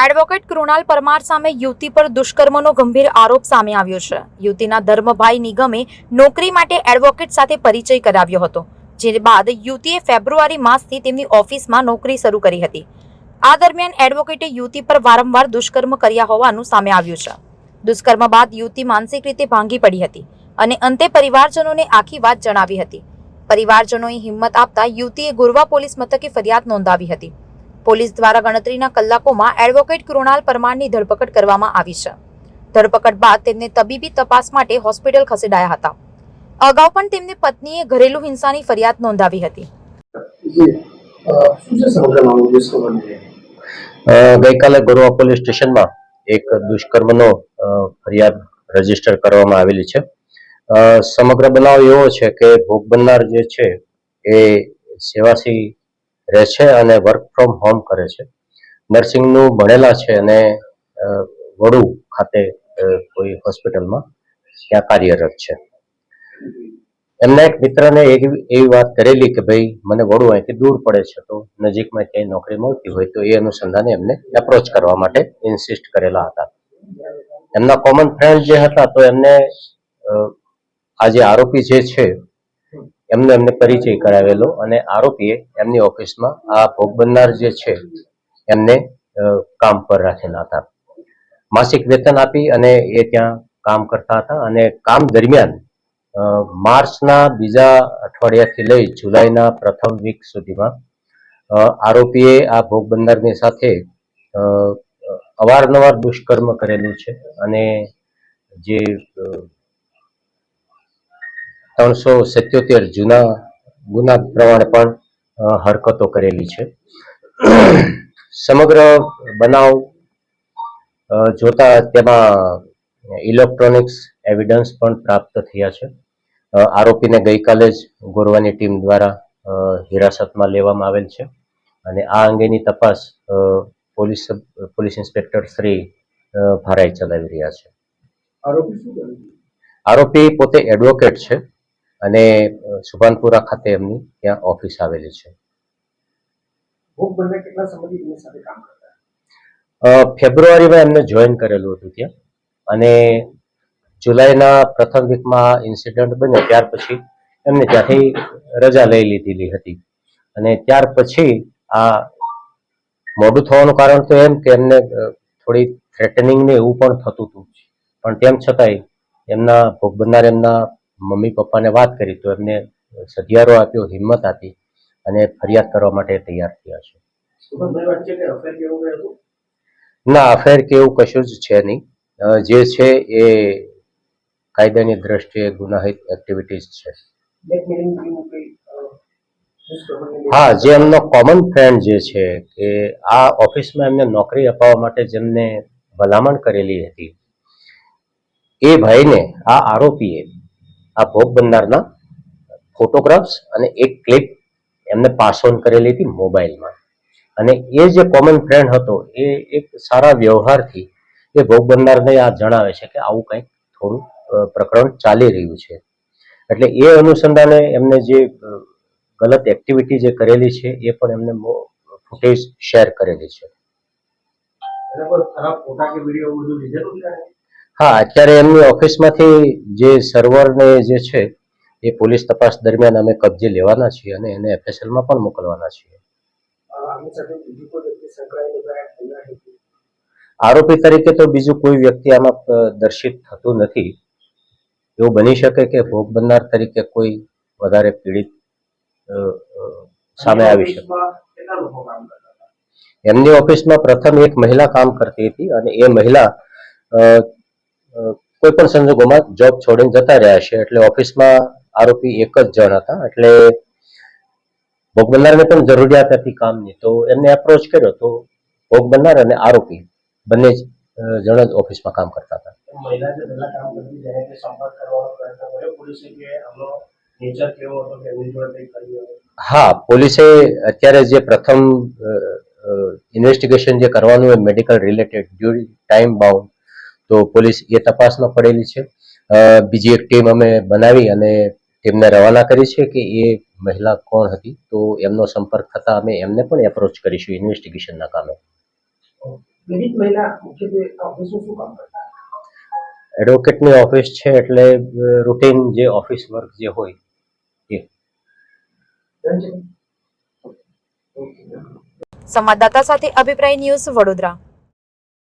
Advocate Krunal Parmar સામે યુવતી પર દુષ્કર્મનો ગંભીર આરોપ સામે આવ્યો છે. યુવતીના ધર્મભાઈ નિગમે નોકરી માટે એડવોકેટ સાથે પરિચય કરાવ્યો હતો, જે બાદ યુવતીએ ફેબ્રુઆરી માસથી તેમની ઓફિસમાં નોકરી શરૂ કરી હતી. આ દરમિયાન એડવોકેટે યુવતી પર વારંવાર દુષ્કર્મ કર્યા હોવાનું સામે આવ્યું છે. દુષ્કર્મ બાદ યુવતી માનસિક રીતે ભાંગી પડી હતી અને અંતે પરિવારજનોને આખી વાત જણાવી હતી. પરિવારજનોએ હિંમત આપતા યુવતીએ ગુરવા પોલીસ મથકે ફરિયાદ નોંધાવી હતી. પોલીસ દ્વારા ગણતરીના કલાકોમાં એડવોકેટ કૃણાલ પરમારની ધરપકડ કરવામાં આવી છે. ધરપકડ બાદ તેમને તબીબી તપાસ માટે હોસ્પિટલ ખસેડાયા હતા. અગાઉ પણ તેમની પત્નીએ ઘરેલુ હિંસાની ફરિયાદ નોંધાવી હતી. ગઈકાલે ગોરવા પોલીસ સ્ટેશનમાં એક દુષ્કર્મનો ફરિયાદ રજિસ્ટર કરવામાં આવેલી છે. સમગ્ર બનાવ એવો છે કે ભોગ બનનાર જે છે એ સેવાસી રહે છે અને વર્ક ફ્રોમ હોમ કરે છે. નર્સિંગનું ભણેલા છે અને વડુ ખાતે કોઈ હોસ્પિટલમાં ત્યાં કાર્યરત છે. એમના એક મિત્રને એવી એવી વાત કરેલી કે ભાઈ, મને વડુ અહીંથી દૂર પડે છે તો નજીકમાં ક્યાંય નોકરી મળતી હોય તો એ અનુસંધાને એમને એપ્રોચ કરવા માટે ઇન્સિસ્ટ કરેલા હતા. એમના કોમન ફ્રેન્ડ જે હતા તો એમને આ જે આરોપી જે છે એમનો એમને પરિચય કરાવેલો અને આરોપીએ એમની ઓફિસમાં આ ભોગ બનનાર જે છે, એમને કામ પર રાખેલા હતા. માસિક વેતન આપી અને એ ત્યાં કામ કરતા હતા અને કામ દરમિયાન માર્ચના બીજા અઠવાડિયાથી લઈ જુલાઈના પ્રથમ વીક સુધીમાં આરોપીએ આ ભોગ બનનારની સાથે અવારનવાર દુષ્કર્મ કરેલું છે અને જે ત્રણસો સિત્યોતેર જૂના ગુના પ્રમાણે પણ હરકતો કરેલી છે. સમગ્ર બનાવ જોતા તેમાં ઇલેક્ટ્રોનિક્સ એવિડન્સ પણ પ્રાપ્ત થયા છે. આરોપીને ગઈકાલે જ ગોરવાની ટીમ દ્વારા હિરાસતમાં લેવામાં આવેલ છે. અને આ અંગેની તપાસ police police inspector Shri Bharai ચલાવી રહ્યા છે? આરોપી પોતે એડવોકેટ છે. અને સુભાનપુરા ખાતે એમની ત્યાં ઓફિસ આવેલી છે. ફેબ્રુઆરીમાં એમને જોઈન કરેલું હતું ત્યાં. અને જુલાઈના પ્રથમ વીકમાં ઇન્સિડન્ટ બન્યો ત્યાર પછી એમને ત્યાંથી રજા લઈ લીધેલી હતી. અને ત્યાર પછી આ મોડું થવાનું કારણ તો એમ કે એમને થોડી થ્રેટનિંગ ને એવું પણ થતું હતું. પણ તેમ છતાંય એમના ભોગ બનનાર એમના મમ્મી પપ્પાને વાત કરી તો એમને સધિયારો આપ્યો હિંમત આપી અને ફરિયાદ કરવા માટે તૈયાર થયા છે. ના અફેર કે એવું કશું જ છે નહીં. જે છે એ કાયદાની દ્રષ્ટિએ ગુનાહિત એક્ટિવિટીઝ છે. હા જે એમનો કોમન ફ્રેન્ડ જે છે કે આ ઓફિસમાં એમને નોકરી અપાવવા માટે જેમને ભલામણ કરેલી હતી. એ ભાઈને આ આરોપીએ આ ભોગ બનનારના ફોટોગ્રાફ્સ અને એક ક્લિપ એમને પાસ ઓન કરેલી હતી મોબાઈલમાં. અને એ જે કોમન ફ્રેન્ડ હતો, એ એક સારા વ્યવહારથી એ ભોગ બનનારને આ જણાવે છે કે આવું કંઈક થોડું પ્રકરણ ચાલી રહ્યું છે. એટલે એ અનુસંધાને એમને જે ગલત એક્ટિવિટી જે કરેલી છે, એ પણ એમને ફૂટેજ શેર કરેલી છે. ખરાબ ફોટા કે વીડિયો બધું લીધેલું છે? હા, અત્યારે એમની ઓફિસમાંથી જે સર્વરને જે છે, એ પોલીસ તપાસ દરમિયાન અમે કબજે લેવાના છીએ અને એને એફએસએલમાં પણ મોકલવાના છીએ. આરોપી તરીકે તો બીજું કોઈ વ્યક્તિ આમાં દર્શિત થતું નથી. એવું બની શકે કે ભોગ બનનાર તરીકે કોઈ વધારે પીડિત સામે આવી શકે. એમની ઓફિસમાં પ્રથમ એક મહિલા કામ કરતી હતી અને એ મહિલા કોઈ પણ સંજોગોમાં જોબ છોડીને જતા રહ્યા છે. એટલે ઓફિસમાં આરોપી એક જ જણ હતા. એટલે ભોગ બનનારને પણ જરૂરિયાત હતી કામની. તો એમને એપ્રોચ કર્યો. તો ભોગ બનનાર અને આરોપી બંને જણ જ ઓફિસમાં કામ કરતા હતા. હા પોલીસે અત્યારે જે પ્રથમ ઇન્વેસ્ટિગેશન જે કરવાનું હોય medical related during time bound તો પોલીસ એ તપાસમાં પડેલી છે. બીજી એક ટીમ અમે બનાવી અને ટીમને રવાના કરી છે કે એ મહિલા કોણ હતી. તો એમનો સંપર્ક થતા અમે એમને પણ એપ્રોચ કરીશું ઇન્વેસ્ટિગેશનના કામે. એડવોકેટની ઓફિસ છે એટલે રૂટીન જે ઓફિસ વર્ક જે હોય એ. સંવાદદાતા સાથે અભિપ્રાય ન્યૂઝ વડોદરા.